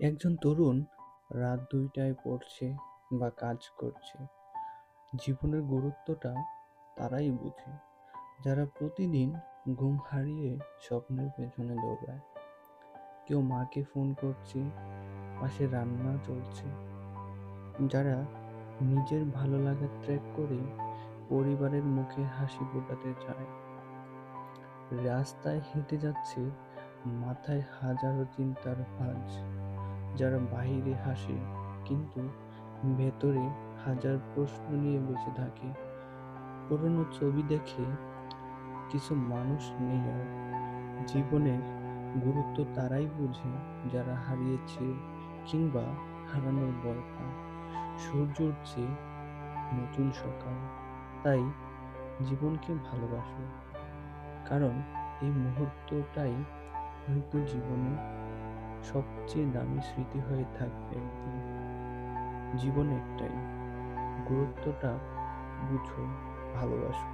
একজন তরুণ রাত দুইটায় পড়ছে বা কাজ করছে। জীবনের গুরুত্বটা তারাই বুঝে। যারা প্রতিদিন ঘুম হারিয়ে স্বপ্নের পেছনে দৌড়ায়। কেউ মাকে ফোন করছে, পাশে রান্না চলছে। যারা নিজের ভালো লাগা ট্র্যাক করে পরিবারের মুখে হাসি ফোটাতে চায়। রাস্তায় হেঁটে যাচ্ছে মাথায় হাজারো চিন্তার ভাঁজ। যারা বাইরে হাসে, কিন্তু ভেতরে হাজার প্রশ্ন নিয়ে বেঁচে থাকে। পুরনো ছবি দেখে কিছু মানুষ নেই আর জীবনের গুরুত্ব তারাই বুঝে যারা হারিয়েছে কিংবা হারানোর ভয় সূর্য উঠছে নতুন সকাল, তাই জীবনকে ভালোবাসো। কারণ এই মুহূর্তটাই হয়তো জীবনে সবচেয়ে দামি স্মৃতি হয়ে থাকবে একদিন একটাই গুরুত্বটা বুঝো ভালোবাসো।